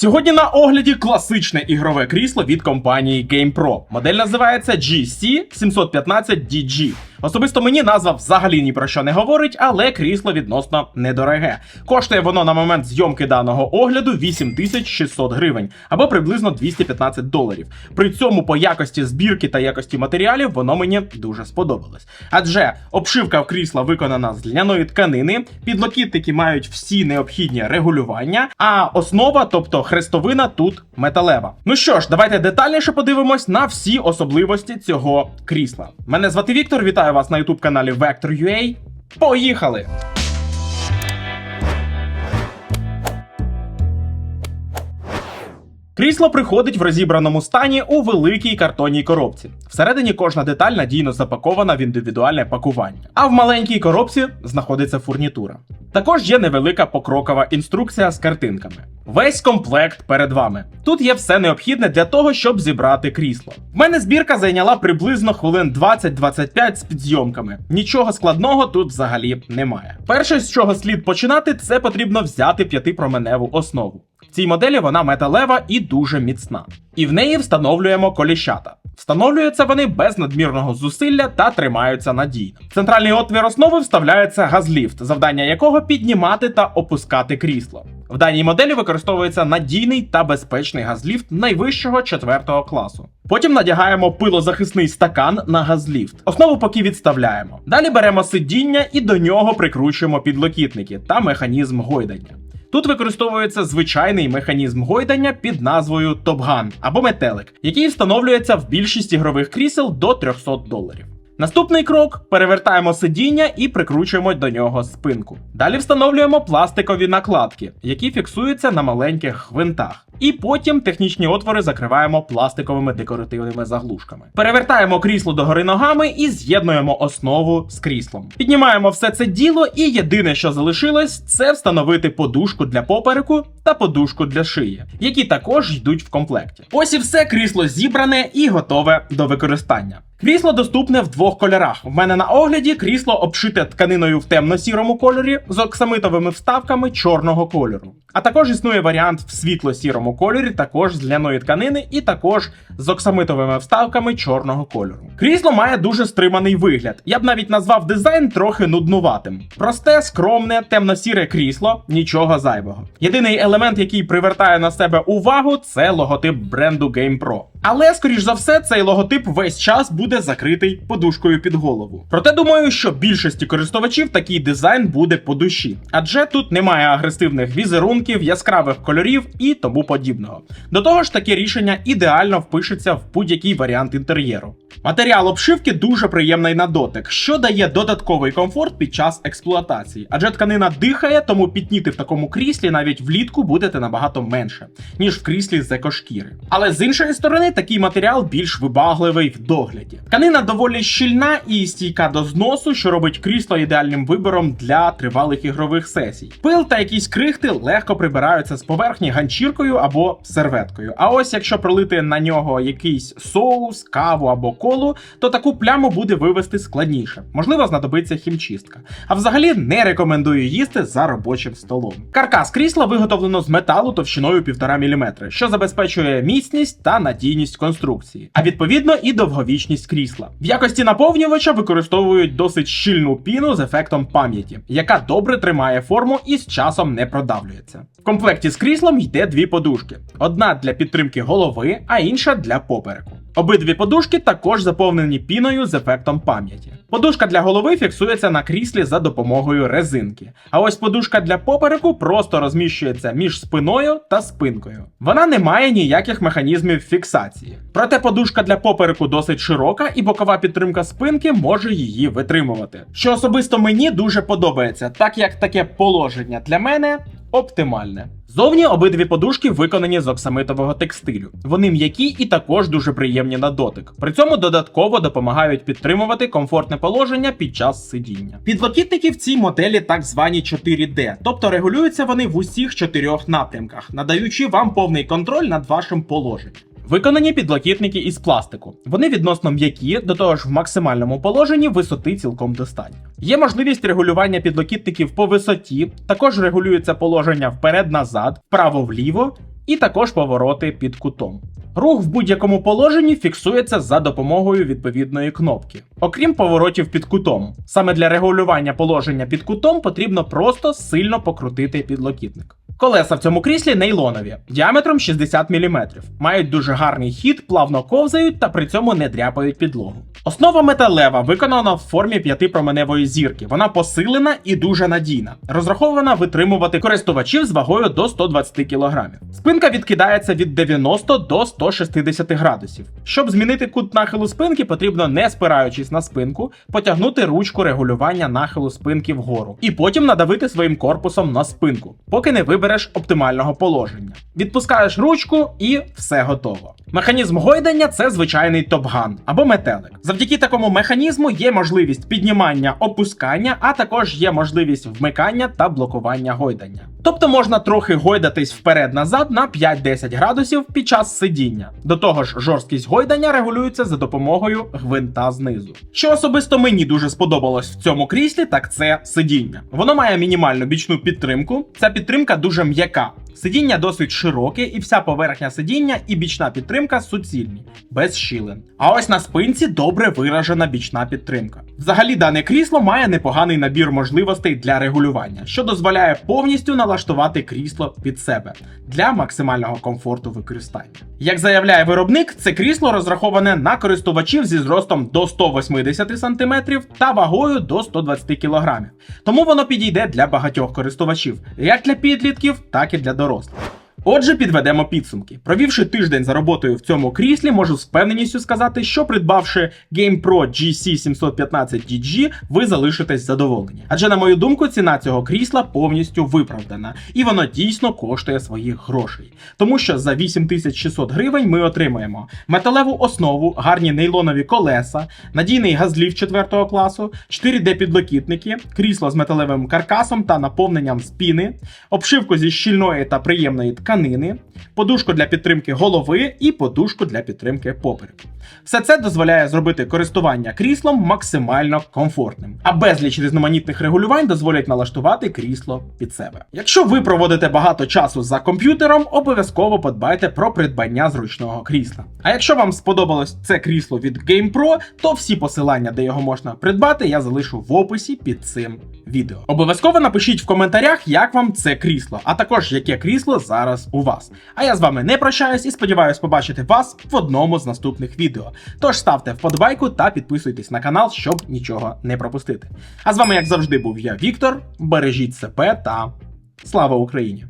Сьогодні на огляді класичне ігрове крісло від компанії GamePro. Модель називається GC715DG. Особисто мені назва взагалі ні про що не говорить, але крісло відносно недороге. Коштує воно на момент зйомки даного огляду 8600 гривень або приблизно 215 доларів. При цьому по якості збірки та якості матеріалів воно мені дуже сподобалось. Адже обшивка в крісла виконана з ляної тканини, підлокітники мають всі необхідні регулювання, а основа, тобто хрестовина, тут металева. Ну що ж, давайте детальніше подивимось на всі особливості цього крісла. Мене звати Віктор, вітаю вас на youtube каналі Vector.ua. Поїхали! Крісло приходить в розібраному стані у великій картонній коробці. Всередині кожна деталь надійно запакована в індивідуальне пакування, а в маленькій коробці знаходиться фурнітура. Також є невелика покрокова інструкція з картинками. Весь комплект перед вами. Тут є все необхідне для того, щоб зібрати крісло. В мене збірка зайняла приблизно хвилин 20-25 з підзйомками. Нічого складного тут взагалі немає. Перше, з чого слід починати, це потрібно взяти п'ятипроменеву основу. В цій моделі вона металева і дуже міцна. І в неї встановлюємо коліщата. Встановлюються вони без надмірного зусилля та тримаються надійно. В центральний отвір основи вставляється газліфт, завдання якого піднімати та опускати крісло. В даній моделі використовується надійний та безпечний газліфт найвищого четвертого класу. Потім надягаємо пилозахисний стакан на газліфт. Основу поки відставляємо. Далі беремо сидіння і до нього прикручуємо підлокітники та механізм гойдання. Тут використовується звичайний механізм гойдання під назвою Топган або метелик, який встановлюється в більшість ігрових крісел до 300 доларів. Наступний крок перевертаємо сидіння і прикручуємо до нього спинку. Далі встановлюємо пластикові накладки, які фіксуються на маленьких гвинтах. І потім технічні отвори закриваємо пластиковими декоративними заглушками. Перевертаємо крісло догори ногами і з'єднуємо основу з кріслом. Піднімаємо все це діло, і єдине, що залишилось, це встановити подушку для попереку та подушку для шиї, які також йдуть в комплекті. Ось і все крісло зібране і готове до використання. Крісло доступне в двох кольорах. В мене на огляді крісло обшите тканиною в темно-сірому кольорі з оксамитовими вставками чорного кольору. А також існує варіант в світло-сірому кольорі, також з ляної тканини, і також з оксамитовими вставками чорного кольору. Крісло має дуже стриманий вигляд. Я б навіть назвав дизайн трохи нуднуватим. Просте, скромне, темно-сіре крісло, нічого зайвого. Єдиний елемент, який привертає на себе увагу, це логотип бренду GamePro. Але, скоріш за все, цей логотип весь час буде закритий подушкою під голову. Проте думаю, що більшості користувачів такий дизайн буде по душі, адже тут немає агресивних візерунків, яскравих кольорів і тому подібного. До того ж, таке рішення ідеально впишеться в будь-який варіант інтер'єру. Матеріал обшивки дуже приємний на дотик, що дає додатковий комфорт під час експлуатації, адже тканина дихає, тому пітніти в такому кріслі навіть влітку будете набагато менше, ніж в кріслі з екошкіри. Але з іншої сторони, такий матеріал більш вибагливий в догляді. Тканина доволі щільна і стійка до зносу, що робить крісло ідеальним вибором для тривалих ігрових сесій. Пил та якісь крихти легко прибираються з поверхні ганчіркою або серветкою. А ось якщо пролити на нього якийсь соус, каву або колу, то таку пляму буде вивести складніше. Можливо, знадобиться хімчистка. А взагалі не рекомендую їсти за робочим столом. Каркас крісла виготовлено з металу товщиною 1,5 мм, що забезпечує міцність та надійність конструкції, а відповідно і довговічність крісла. В якості наповнювача використовують досить щільну піну з ефектом пам'яті, яка добре тримає форму і з часом не продавлюється. В комплекті з кріслом йде дві подушки: одна для підтримки голови, а інша для попереку. Обидві подушки також заповнені піною з ефектом пам'яті. Подушка для голови фіксується на кріслі за допомогою резинки. А ось подушка для попереку просто розміщується між спиною та спинкою. Вона не має ніяких механізмів фіксації. Проте подушка для попереку досить широка, і бокова підтримка спинки може її витримувати. Що особисто мені дуже подобається, так як таке положення для мене оптимальне. Зовні обидві подушки виконані з оксамитового текстилю. Вони м'які і також дуже приємні на дотик. При цьому додатково допомагають підтримувати комфортне положення під час сидіння. Підлокітники в цій моделі так звані 4D, тобто регулюються вони в усіх чотирьох напрямках, надаючи вам повний контроль над вашим положенням. Виконані підлокітники із пластику. Вони відносно м'які, до того ж в максимальному положенні висоти цілком достатньо. Є можливість регулювання підлокітників по висоті, також регулюється положення вперед-назад, вправо-вліво, і також повороти під кутом. Рух в будь-якому положенні фіксується за допомогою відповідної кнопки, окрім поворотів під кутом. Саме для регулювання положення під кутом потрібно просто сильно покрутити підлокітник. Колеса в цьому кріслі нейлонові, діаметром 60 мм, мають дуже гарний хід, плавно ковзають та при цьому не дряпають підлогу. Основа металева виконана в формі п'ятипроменевої зірки. Вона посилена і дуже надійна, розрахована витримувати користувачів з вагою до 120 кг. Спинка відкидається від 90 до 160 градусів. Щоб змінити кут нахилу спинки, потрібно, не спираючись на спинку, потягнути ручку регулювання нахилу спинки вгору, і потім надавити своїм корпусом на спинку, поки не вибереш оптимального положення. Відпускаєш ручку і все готово. Механізм гойдання це звичайний топган або метелик. Завдяки такому механізму є можливість піднімання, опускання, а також є можливість вмикання та блокування гойдання. Тобто можна трохи гойдатись вперед-назад на 5-10 градусів під час сидіння. До того ж, жорсткість гойдання регулюється за допомогою гвинта знизу. Що особисто мені дуже сподобалось в цьому кріслі, так це сидіння. Воно має мінімальну бічну підтримку. Ця підтримка дуже м'яка. Сидіння досить широке, і вся поверхня сидіння і бічна підтримка суцільні, без щілин. А ось на спинці добре виражена бічна підтримка. Взагалі, дане крісло має непоганий набір можливостей для регулювання, що дозволяє повністю налаштувати крісло під себе для максимального комфорту використання. Як заявляє виробник, це крісло розраховане на користувачів зі зростом до 180 см та вагою до 120 кг. Тому воно підійде для багатьох користувачів, як для підлітків, так і для дорослих. Отже, підведемо підсумки. Провівши тиждень за роботою в цьому кріслі, можу з впевненістю сказати, що придбавши GamePro GC715DG, ви залишитесь задоволені. Адже, на мою думку, ціна цього крісла повністю виправдана, і воно дійсно коштує своїх грошей. Тому що за 8600 гривень ми отримаємо металеву основу, гарні нейлонові колеса, надійний газлів 4 класу, 4D підлокітники, крісло з металевим каркасом та наповненням з піни, обшивку зі щільної та приємної тканини, подушку для підтримки голови і подушку для підтримки попереку. Все це дозволяє зробити користування кріслом максимально комфортним, а безліч різноманітних регулювань дозволять налаштувати крісло під себе. Якщо ви проводите багато часу за комп'ютером, обов'язково подбайте про придбання зручного крісла. А якщо вам сподобалось це крісло від GamePro, то всі посилання, де його можна придбати, я залишу в описі під цим відео. Обов'язково напишіть в коментарях, як вам це крісло, а також яке крісло зараз у вас. А я з вами не прощаюсь і сподіваюсь побачити вас в одному з наступних відео. Тож ставте вподобайку та підписуйтесь на канал, щоб нічого не пропустити. А з вами, як завжди, був я, Віктор. Бережіть себе та слава Україні!